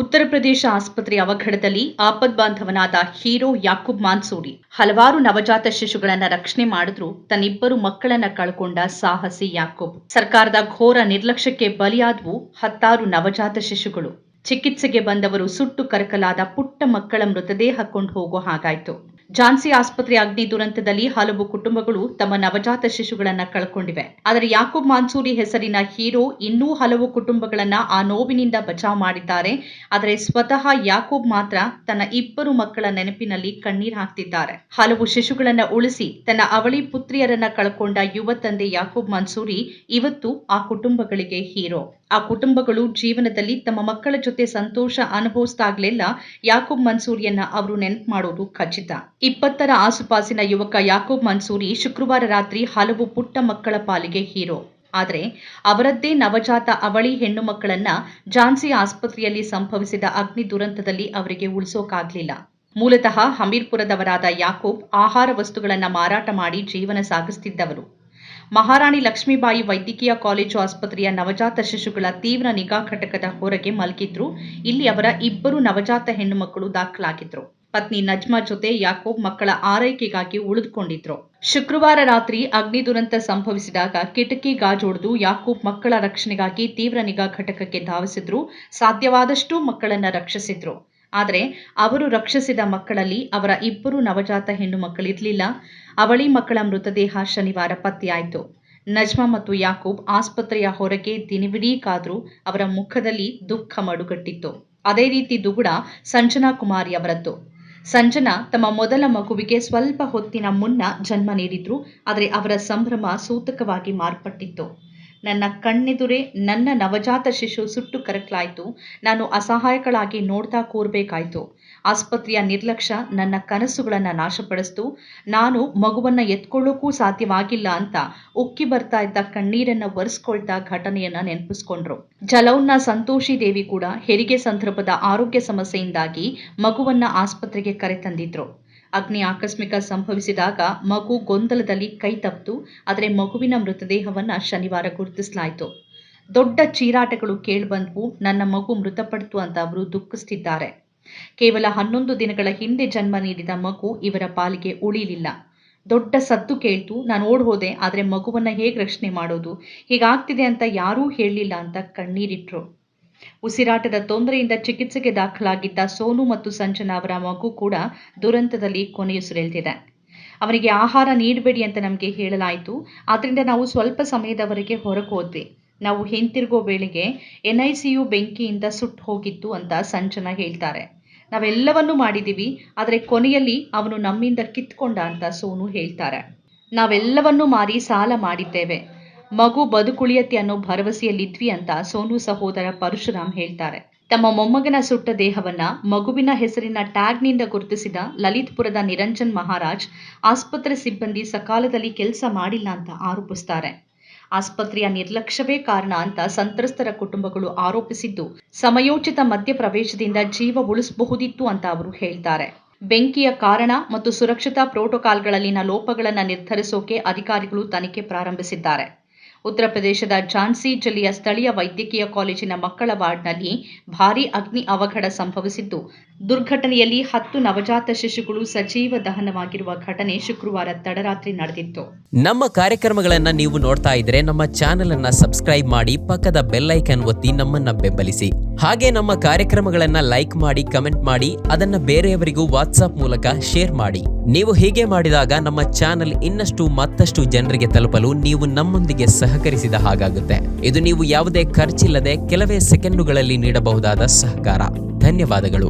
ಉತ್ತರ ಪ್ರದೇಶ ಆಸ್ಪತ್ರೆ ಅವಘಡದಲ್ಲಿ ಆಪದ್ಬಾಂಧವನಾದ ಹೀರೋ ಯಾಕೂಬ್ ಮಾನ್ಸೂರಿ ಹಲವಾರು ನವಜಾತ ಶಿಶುಗಳನ್ನ ರಕ್ಷಣೆ ಮಾಡಿದ್ರು ತನ್ನಿಬ್ಬರು ಮಕ್ಕಳನ್ನ ಕಳ್ಕೊಂಡ ಸಾಹಸಿ ಯಾಕೂಬ್. ಸರ್ಕಾರದ ಘೋರ ನಿರ್ಲಕ್ಷ್ಯಕ್ಕೆ ಬಲಿಯಾದವು ಹತ್ತಾರು ನವಜಾತ ಶಿಶುಗಳು. ಚಿಕಿತ್ಸೆಗೆ ಬಂದವರು ಸುಟ್ಟು ಕರಕಲಾದ ಪುಟ್ಟ ಮಕ್ಕಳ ಮೃತದೇಹ ಕೊಂಡು ಹೋಗೋ ಹಾಗಾಯ್ತು. ಝಾನ್ಸಿ ಆಸ್ಪತ್ರೆ ಅಗ್ನಿ ದುರಂತದಲ್ಲಿ ಹಲವು ಕುಟುಂಬಗಳು ತಮ್ಮ ನವಜಾತ ಶಿಶುಗಳನ್ನು ಕಳ್ಕೊಂಡಿವೆ. ಆದರೆ ಯಾಕೂಬ್ ಮಾನ್ಸೂರಿ ಹೆಸರಿನ ಹೀರೋ ಇನ್ನೂ ಹಲವು ಕುಟುಂಬಗಳನ್ನ ಆ ನೋವಿನಿಂದ ಬಚಾವ್ ಮಾಡಿದ್ದಾರೆ. ಆದರೆ ಸ್ವತಃ ಯಾಕೂಬ್ ಮಾತ್ರ ತನ್ನ ಇಬ್ಬರು ಮಕ್ಕಳ ನೆನಪಿನಲ್ಲಿ ಕಣ್ಣೀರ್ ಹಾಕ್ತಿದ್ದಾರೆ. ಹಲವು ಶಿಶುಗಳನ್ನ ಉಳಿಸಿ ತನ್ನ ಅವಳಿ ಪುತ್ರಿಯರನ್ನ ಕಳ್ಕೊಂಡ ಯುವ ತಂದೆ ಯಾಕೂಬ್ ಮನ್ಸೂರಿ ಇವತ್ತು ಆ ಕುಟುಂಬಗಳಿಗೆ ಹೀರೋ. ಆ ಕುಟುಂಬಗಳು ಜೀವನದಲ್ಲಿ ತಮ್ಮ ಮಕ್ಕಳ ಜೊತೆ ಸಂತೋಷ ಅನುಭವಿಸ್ತಾಗ್ಲೆಲ್ಲ ಯಾಕೂಬ್ ಮನ್ಸೂರಿಯನ್ನ ಅವರು ನೆನಪು ಮಾಡೋದು ಖಚಿತ. ಇಪ್ಪತ್ತರ ಆಸುಪಾಸಿನ ಯುವಕ ಯಾಕೂಬ್ ಮನ್ಸೂರಿ ಶುಕ್ರವಾರ ರಾತ್ರಿ ಹಲವು ಪುಟ್ಟ ಮಕ್ಕಳ ಪಾಲಿಗೆ ಹೀರೋ. ಆದರೆ ಅವರದ್ದೇ ನವಜಾತ ಅವಳಿ ಹೆಣ್ಣು ಮಕ್ಕಳನ್ನ ಝಾನ್ಸಿ ಆಸ್ಪತ್ರೆಯಲ್ಲಿ ಸಂಭವಿಸಿದ ಅಗ್ನಿ ದುರಂತದಲ್ಲಿ ಅವರಿಗೆ ಉಳಿಸೋಕಾಗ್ಲಿಲ್ಲ. ಮೂಲತಃ ಹಮೀರ್ಪುರದವರಾದ ಯಾಕೂಬ್ ಆಹಾರ ವಸ್ತುಗಳನ್ನು ಮಾರಾಟ ಮಾಡಿ ಜೀವನ ಸಾಗಿಸ್ತಿದ್ದವರು. ಮಹಾರಾಣಿ ಲಕ್ಷ್ಮೀಬಾಯಿ ವೈದ್ಯಕೀಯ ಕಾಲೇಜು ಆಸ್ಪತ್ರೆಯ ನವಜಾತ ಶಿಶುಗಳ ತೀವ್ರ ನಿಗಾ ಘಟಕದ ಹೊರಗೆ ಮಲಗಿದ್ರು. ಇಲ್ಲಿ ಅವರ ಇಬ್ಬರು ನವಜಾತ ಹೆಣ್ಣು ಮಕ್ಕಳು ದಾಖಲಾಗಿದ್ರು. ಪತ್ನಿ ನಜ್ಮಾ ಜೊತೆ ಯಾಕೋಬ್ ಮಕ್ಕಳ ಆರೈಕೆಗಾಗಿ ಉಳಿದುಕೊಂಡಿದ್ರು. ಶುಕ್ರವಾರ ರಾತ್ರಿ ಅಗ್ನಿ ದುರಂತ ಸಂಭವಿಸಿದಾಗ ಕಿಟಕಿ ಗಾಜೊಡೆದು ಯಾಕೂಬ್ ಮಕ್ಕಳ ರಕ್ಷಣೆಗಾಗಿ ತೀವ್ರ ನಿಗಾ ಘಟಕಕ್ಕೆ ಧಾವಿಸಿದ್ರು. ಸಾಧ್ಯವಾದಷ್ಟು ಮಕ್ಕಳನ್ನ ರಕ್ಷಿಸಿದ್ರು. ಆದರೆ ಅವರು ರಕ್ಷಿಸಿದ ಮಕ್ಕಳಲ್ಲಿ ಅವರ ಇಬ್ಬರು ನವಜಾತ ಹೆಣ್ಣು ಮಕ್ಕಳಿರಲಿಲ್ಲ ಅವಳಿ ಮಕ್ಕಳ ಮೃತದೇಹ ಶನಿವಾರ ಪತ್ತೆಯಾಯಿತು. ನಜ್ಮಾ ಮತ್ತು ಯಾಕೂಬ್ ಆಸ್ಪತ್ರೆಯ ಹೊರಗೆ ದಿನವಿಡೀ ಕಾದರೂ ಅವರ ಮುಖದಲ್ಲಿ ದುಃಖ ಮಡುಗಟ್ಟಿತ್ತು. ಅದೇ ರೀತಿ ದುಗುಡ ಸಂಜನಾ ಕುಮಾರಿ ಅವರದ್ದು. ಸಂಜನಾ ತಮ್ಮ ಮೊದಲ ಮಗುವಿಗೆ ಸ್ವಲ್ಪ ಹೊತ್ತಿನ ಮುನ್ನ ಜನ್ಮ ನೀಡಿದ್ರು, ಆದರೆ ಅವರ ಸಂಭ್ರಮ ಸೂತಕವಾಗಿ ಮಾರ್ಪಟ್ಟಿತ್ತು. ನನ್ನ ಕಣ್ಣೆದುರೇ ನನ್ನ ನವಜಾತ ಶಿಶು ಸುಟ್ಟು ಕರಕಲಾಯಿತು. ನಾನು ಅಸಹಾಯಕಳಾಗಿ ನೋಡ್ತಾ ಕೂರ್ಬೇಕಾಯ್ತು. ಆಸ್ಪತ್ರೆಯ ನಿರ್ಲಕ್ಷ್ಯ ನನ್ನ ಕನಸುಗಳನ್ನು ನಾಶಪಡಿಸ್ತು. ನಾನು ಮಗುವನ್ನ ಎತ್ಕೊಳ್ಳೋಕ್ಕೂ ಸಾಧ್ಯವಾಗಿಲ್ಲ ಅಂತ ಉಕ್ಕಿ ಬರ್ತಾ ಇದ್ದ ಕಣ್ಣೀರನ್ನ ಒರೆಸ್ಕೊಳ್ತಾ ಘಟನೆಯನ್ನ ನೆನಪಿಸ್ಕೊಂಡ್ರು. ಜಲೌನ್ನ ಸಂತೋಷಿ ದೇವಿ ಕೂಡ ಹೆರಿಗೆ ಸಂದರ್ಭದ ಆರೋಗ್ಯ ಸಮಸ್ಯೆಯಿಂದಾಗಿ ಮಗುವನ್ನ ಆಸ್ಪತ್ರೆಗೆ ಕರೆತಂದಿದ್ರು. ಅಗ್ನಿ ಆಕಸ್ಮಿಕ ಸಂಭವಿಸಿದಾಗ ಮಗು ಗೊಂದಲದಲ್ಲಿ ಕೈ ತಪ್ಪಿತು, ಆದರೆ ಮಗುವಿನ ಮೃತದೇಹವನ್ನು ಶನಿವಾರ ಗುರುತಿಸಲಾಯಿತು. ದೊಡ್ಡ ಚೀರಾಟಗಳು ಕೇಳಿಬಂದವು, ನನ್ನ ಮಗು ಮೃತಪಡ್ತು ಅಂತ ಅವರು ದುಃಖಿಸ್ತಿದ್ದಾರೆ. ಕೇವಲ ಹನ್ನೊಂದು ದಿನಗಳ ಹಿಂದೆ ಜನ್ಮ ನೀಡಿದ ಮಗು ಇವರ ಪಾಲಿಗೆ ಉಳಿಲಿಲ್ಲ. ದೊಡ್ಡ ಸದ್ದು ಕೇಳ್ತು, ನಾನು ಓಡ್ ಹೋದೆ ಆದರೆ ಮಗುವನ್ನ ಹೇಗೆ ರಕ್ಷಣೆ ಮಾಡೋದು, ಹೀಗಾಗ್ತಿದೆ ಅಂತ ಯಾರೂ ಹೇಳಲಿಲ್ಲ ಅಂತ ಕಣ್ಣೀರಿಟ್ರು. ಉಸಿರಾಟದ ತೊಂದರೆಯಿಂದ ಚಿಕಿತ್ಸೆಗೆ ದಾಖಲಾಗಿದ್ದ ಸೋನು ಮತ್ತು ಸಂಜನಾ ಅವರ ಮಗು ಕೂಡ ದುರಂತದಲ್ಲಿ ಕೊನೆಯುಸಿರೆಳೆದಿದೆ ಅವನಿಗೆ ಆಹಾರ ನೀಡಬೇಡಿ ಅಂತ ನಮಗೆ ಹೇಳಲಾಯಿತು. ಆದ್ದರಿಂದ ನಾವು ಸ್ವಲ್ಪ ಸಮಯದವರೆಗೆ ಹೊರಗೆ ಹೋದ್ವಿ. ನಾವು ಹಿಂತಿರುಗೋ ವೇಳೆಗೆ ಎನ್ ಐ ಸಿ ಯು ಬೆಂಕಿಯಿಂದ ಸುಟ್ಟು ಹೋಗಿತ್ತು ಅಂತ ಸಂಜನಾ ಹೇಳ್ತಾರೆ. ನಾವೆಲ್ಲವನ್ನೂ ಮಾಡಿದ್ದೀವಿ, ಆದರೆ ಕೊನೆಯಲ್ಲಿ ಅವನು ನಮ್ಮಿಂದ ಕಿತ್ಕೊಂಡ ಅಂತ ಸೋನು ಹೇಳ್ತಾರೆ. ನಾವೆಲ್ಲವನ್ನೂ ಮಾರಿ ಸಾಲ ಮಾಡಿದ್ದೇವೆ. ಮಗು ಬದುಕುಳಿಯತ್ತೆ ಅನ್ನೋ ಭರವಸೆಯಲ್ಲಿದ್ವಿ ಅಂತ ಸೋನು ಸಹೋದರ ಪರಶುರಾಮ್ ಹೇಳ್ತಾರೆ. ತಮ್ಮ ಮೊಮ್ಮಗನ ಸುಟ್ಟ ದೇಹವನ್ನ ಮಗುವಿನ ಹೆಸರಿನ ಟ್ಯಾಗ್ನಿಂದ ಗುರುತಿಸಿದ ಲಲಿತ್ಪುರದ ನಿರಂಜನ್ ಮಹಾರಾಜ್ ಆಸ್ಪತ್ರೆ ಸಿಬ್ಬಂದಿ ಸಕಾಲದಲ್ಲಿ ಕೆಲಸ ಮಾಡಿಲ್ಲ ಅಂತ ಆರೋಪಿಸ್ತಾರೆ. ಆಸ್ಪತ್ರೆಯ ನಿರ್ಲಕ್ಷ್ಯವೇ ಕಾರಣ ಅಂತ ಸಂತ್ರಸ್ತರ ಕುಟುಂಬಗಳು ಆರೋಪಿಸಿದ್ದು, ಸಮಯೋಚಿತ ಮಧ್ಯಪ್ರವೇಶದಿಂದ ಜೀವ ಉಳಿಸಬಹುದಿತ್ತು ಅಂತ ಅವರು ಹೇಳ್ತಾರೆ. ಬೆಂಕಿಯ ಕಾರಣ ಮತ್ತು ಸುರಕ್ಷತಾ ಪ್ರೋಟೋಕಾಲ್ಗಳಲ್ಲಿನ ಲೋಪಗಳನ್ನು ನಿರ್ಧರಿಸೋಕೆ ಅಧಿಕಾರಿಗಳು ತನಿಖೆ ಪ್ರಾರಂಭಿಸಿದ್ದಾರೆ. ಉತ್ತರ ಪ್ರದೇಶದ ಝಾನ್ಸಿ ಜಿಲ್ಲೆಯ ಸ್ಥಳೀಯ ವೈದ್ಯಕೀಯ ಕಾಲೇಜಿನ ಮಕ್ಕಳ ವಾರ್ಡ್ನಲ್ಲಿ ಭಾರೀ ಅಗ್ನಿ ಅವಘಡ ಸಂಭವಿಸಿದ್ದು ದುರ್ಘಟನೆಯಲ್ಲಿ ಹತ್ತು ನವಜಾತ ಶಿಶುಗಳು ಸಜೀವ ದಹನವಾಗಿರುವ ಘಟನೆ ಶುಕ್ರವಾರ ತಡರಾತ್ರಿ ನಡೆದಿತ್ತು. ನಮ್ಮ ಕಾರ್ಯಕ್ರಮಗಳನ್ನು ನೀವು ನೋಡ್ತಾ ಇದ್ರೆ ನಮ್ಮ ಚಾನೆಲ್ ಅನ್ನ ಸಬ್ಸ್ಕ್ರೈಬ್ ಮಾಡಿ ಪಕ್ಕದ ಬೆಲ್ಲೈಕನ್ ಒತ್ತಿ ನಮ್ಮನ್ನ ಬೆಂಬಲಿಸಿ. ಹಾಗೆ ನಮ್ಮ ಕಾರ್ಯಕ್ರಮಗಳನ್ನ ಲೈಕ್ ಮಾಡಿ, ಕಮೆಂಟ್ ಮಾಡಿ, ಅದನ್ನ ಬೇರೆಯವರಿಗೂ ವಾಟ್ಸ್ಆಪ್ ಮೂಲಕ ಶೇರ್ ಮಾಡಿ. ನೀವು ಹೀಗೆ ಮಾಡಿದಾಗ ನಮ್ಮ ಚಾನೆಲ್ ಇನ್ನಷ್ಟು ಮತ್ತಷ್ಟು ಜನರಿಗೆ ತಲುಪಲು ನೀವು ನಮ್ಮೊಂದಿಗೆ ಸಹಕರಿಸಿದ ಹಾಗಾಗುತ್ತೆ. ಇದು ನೀವು ಯಾವುದೇ ಖರ್ಚಿಲ್ಲದೆ ಕೆಲವೇ ಸೆಕೆಂಡುಗಳಲ್ಲಿ ನೀಡಬಹುದಾದ ಸಹಕಾರ. ಧನ್ಯವಾದಗಳು.